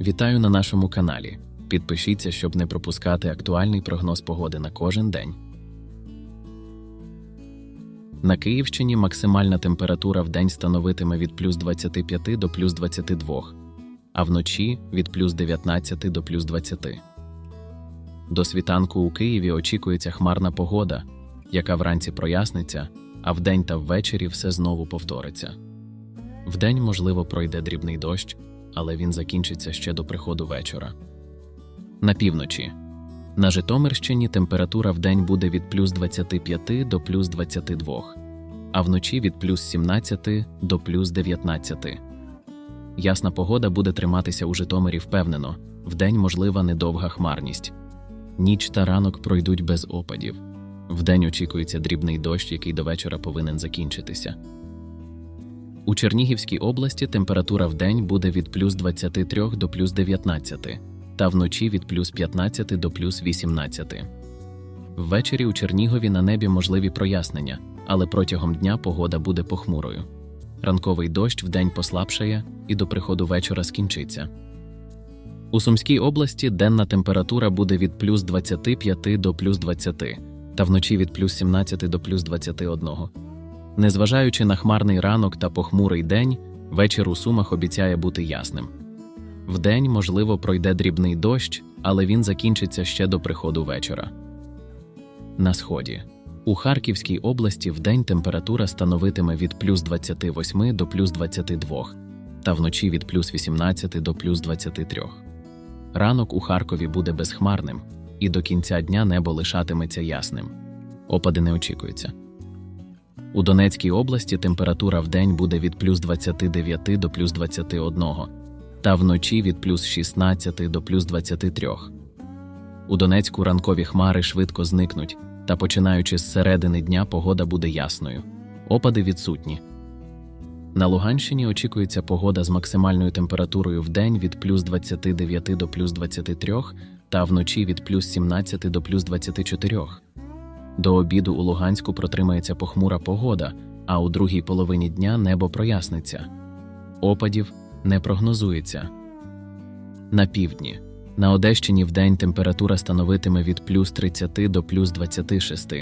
Вітаю на нашому каналі. Підпишіться, щоб не пропускати актуальний прогноз погоди на кожен день. На Київщині максимальна температура в день становитиме від плюс 25 до плюс 22, а вночі від плюс 19 до плюс 20. До світанку у Києві очікується хмарна погода, яка вранці проясниться, а вдень та ввечері все знову повториться. Вдень, можливо, пройде дрібний дощ, але він закінчиться ще до приходу вечора. На півночі. На Житомирщині температура вдень буде від плюс 25 до плюс 22, а вночі від плюс 17 до плюс 19. Ясна погода буде триматися у Житомирі впевнено, вдень можлива недовга хмарність. Ніч та ранок пройдуть без опадів. Вдень очікується дрібний дощ, який до вечора повинен закінчитися. У Чернігівській області температура вдень буде від плюс 23 до плюс 19, та вночі від плюс 15 до плюс 18. Ввечері у Чернігові на небі можливі прояснення, але протягом дня погода буде похмурою. Ранковий дощ вдень послабшає і до приходу вечора скінчиться. У Сумській області денна температура буде від плюс 25 до плюс 20, та вночі від плюс 17 до плюс 21. Незважаючи на хмарний ранок та похмурий день, вечір у Сумах обіцяє бути ясним. Вдень, можливо, пройде дрібний дощ, але він закінчиться ще до приходу вечора. На сході. У Харківській області вдень температура становитиме від плюс 28 до плюс 22, та вночі від плюс 18 до плюс 23. Ранок у Харкові буде безхмарним, і до кінця дня небо лишатиметься ясним. Опади не очікуються. У Донецькій області температура вдень буде від плюс 29 до плюс 21, та вночі від плюс 16 до плюс 23. У Донецьку ранкові хмари швидко зникнуть, та починаючи з середини дня погода буде ясною. Опади відсутні. На Луганщині очікується погода з максимальною температурою в день від плюс 29 до плюс 23 та вночі від плюс 17 до плюс 24. До обіду у Луганську протримається похмура погода, а у другій половині дня небо проясниться. Опадів не прогнозується. На півдні. На Одещині вдень температура становитиме від плюс 30 до плюс 26,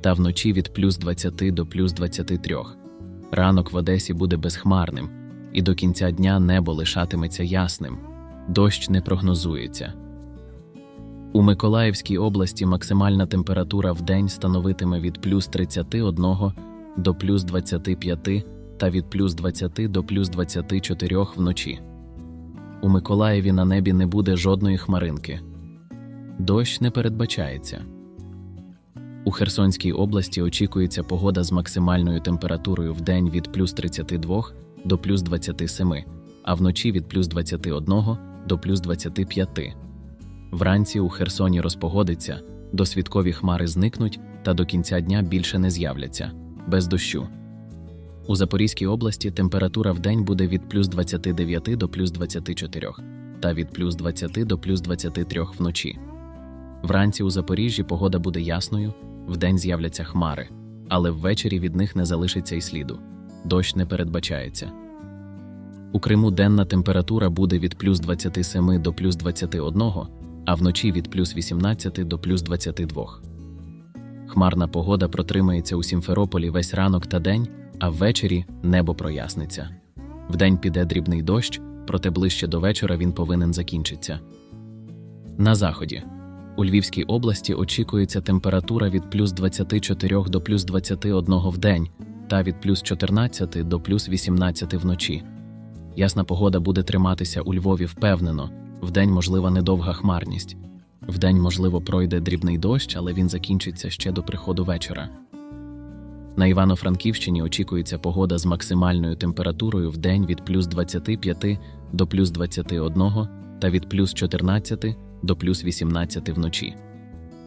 та вночі від плюс 20 до плюс 23. Ранок в Одесі буде безхмарним, і до кінця дня небо лишатиметься ясним. Дощ не прогнозується. У Миколаївській області максимальна температура в день становитиме від плюс 31 до плюс 25 та від плюс 20 до плюс 24 вночі. У Миколаєві на небі не буде жодної хмаринки. Дощ не передбачається. У Херсонській області очікується погода з максимальною температурою в день від плюс 32 до плюс 27, а вночі від плюс 21 до плюс 25. Вранці у Херсоні розпогодиться, досвідкові хмари зникнуть та до кінця дня більше не з'являться без дощу. У Запорізькій області температура в день буде від плюс 29 до плюс 24 та від плюс 20 до плюс 23 вночі. Вранці у Запоріжжі погода буде ясною, вдень з'являться хмари, але ввечері від них не залишиться й сліду. Дощ не передбачається. У Криму денна температура буде від плюс 27 до плюс 21, а вночі від плюс 18 до плюс 22. Хмарна погода протримається у Сімферополі весь ранок та день, а ввечері небо проясниться. Вдень піде дрібний дощ, проте ближче до вечора він повинен закінчитися. На заході. У Львівській області очікується температура від плюс 24 до плюс 21 в день та від плюс 14 до плюс 18 вночі. Ясна погода буде триматися у Львові впевнено, вдень можлива недовга хмарність. Вдень, можливо, пройде дрібний дощ, але він закінчиться ще до приходу вечора. На Івано-Франківщині очікується погода з максимальною температурою в день від плюс 25 до плюс 21 та від плюс 14 до плюс 18 вночі.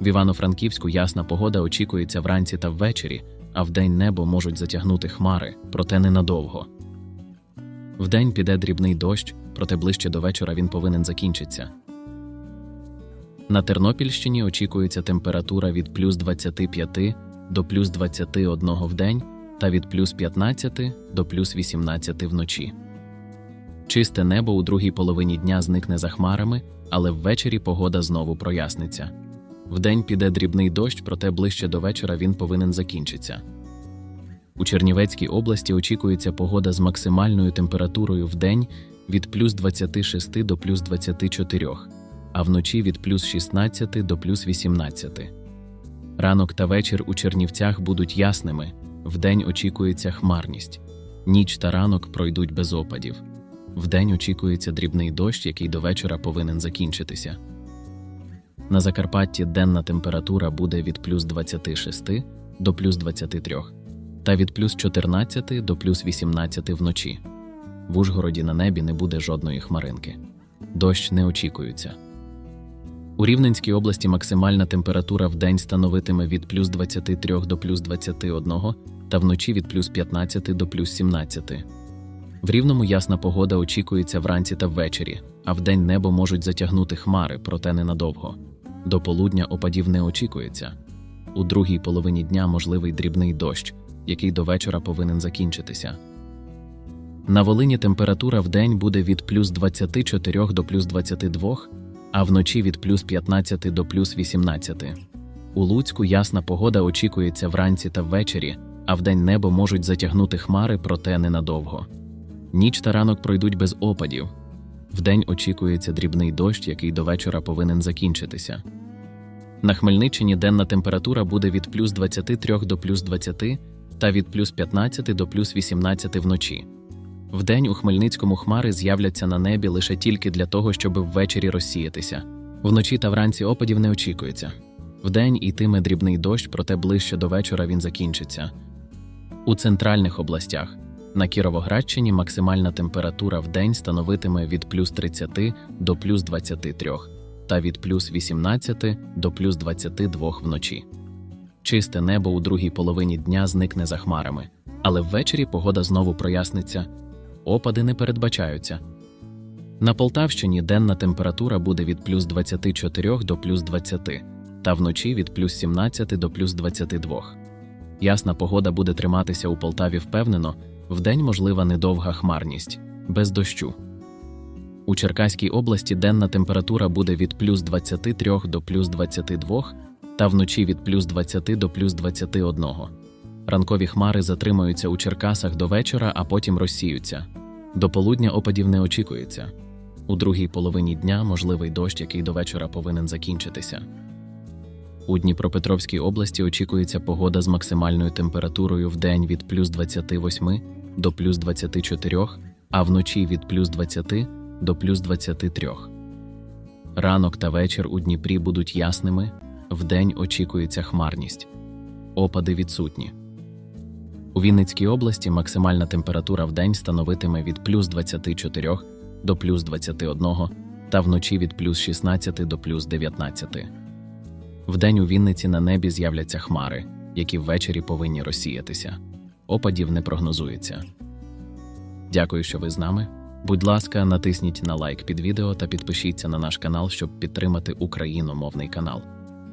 В Івано-Франківську ясна погода очікується вранці та ввечері, а вдень небо можуть затягнути хмари, проте ненадовго. Вдень піде дрібний дощ, проте ближче до вечора він повинен закінчитися. На Тернопільщині очікується температура від плюс 25 до плюс 21 в день та від плюс 15 до плюс 18 вночі. Чисте небо у другій половині дня зникне за хмарами, але ввечері погода знову проясниться. Вдень піде дрібний дощ, проте ближче до вечора він повинен закінчитися. У Чернівецькій області очікується погода з максимальною температурою в день від плюс 26 до плюс 24, а вночі від плюс 16 до плюс 18. Ранок та вечір у Чернівцях будуть ясними, вдень очікується хмарність. Ніч та ранок пройдуть без опадів. Вдень очікується дрібний дощ, який до вечора повинен закінчитися. На Закарпатті денна температура буде від плюс 26 до плюс 23 та від плюс 14 до плюс 18 вночі. В Ужгороді на небі не буде жодної хмаринки. Дощ не очікується. У Рівненській області максимальна температура в день становитиме від плюс 23 до плюс 21 та вночі від плюс 15 до плюс 17. В Рівному ясна погода очікується вранці та ввечері, а вдень небо можуть затягнути хмари, проте ненадовго. До полудня опадів не очікується. У другій половині дня можливий дрібний дощ, який до вечора повинен закінчитися. На Волині температура в день буде від плюс 24 до плюс 22, а вночі від плюс 15 до плюс 18. У Луцьку ясна погода очікується вранці та ввечері, а вдень небо можуть затягнути хмари, проте ненадовго. Ніч та ранок пройдуть без опадів. Вдень очікується дрібний дощ, який до вечора повинен закінчитися. На Хмельниччині денна температура буде від плюс 23 до плюс 20 та від плюс 15 до плюс 18 вночі. Вдень у Хмельницькому хмари з'являться на небі лише тільки для того, щоб ввечері розсіятися. Вночі та вранці опадів не очікується. Вдень йтиме дрібний дощ, проте ближче до вечора він закінчиться. У центральних областях на Кіровоградщині максимальна температура в день становитиме від плюс 30 до плюс 23 та від плюс 18 до плюс 22 вночі. Чисте небо у другій половині дня зникне за хмарами, але ввечері погода знову проясниться, опади не передбачаються. На Полтавщині денна температура буде від плюс 24 до плюс 20, та вночі від плюс 17 до плюс 22. Ясна погода буде триматися у Полтаві впевнено, вдень можлива недовга хмарність, без дощу. У Черкаській області денна температура буде від плюс 23 до плюс 22, та вночі від плюс 20 до плюс 21. Ранкові хмари затримаються у Черкасах до вечора, а потім розсіються. До полудня опадів не очікується. У другій половині дня можливий дощ, який до вечора повинен закінчитися. У Дніпропетровській області очікується погода з максимальною температурою в день від плюс 28 до плюс 24, а вночі від плюс 20 до плюс 23. Ранок та вечір у Дніпрі будуть ясними, вдень очікується хмарність. Опади відсутні. У Вінницькій області максимальна температура в день становитиме від плюс 24 до плюс 21 та вночі від плюс 16 до плюс 19. Вдень у Вінниці на небі з'являться хмари, які ввечері повинні розсіятися. Опадів не прогнозується. Дякую, що ви з нами. Будь ласка, натисніть на лайк під відео та підпишіться на наш канал, щоб підтримати україномовний канал.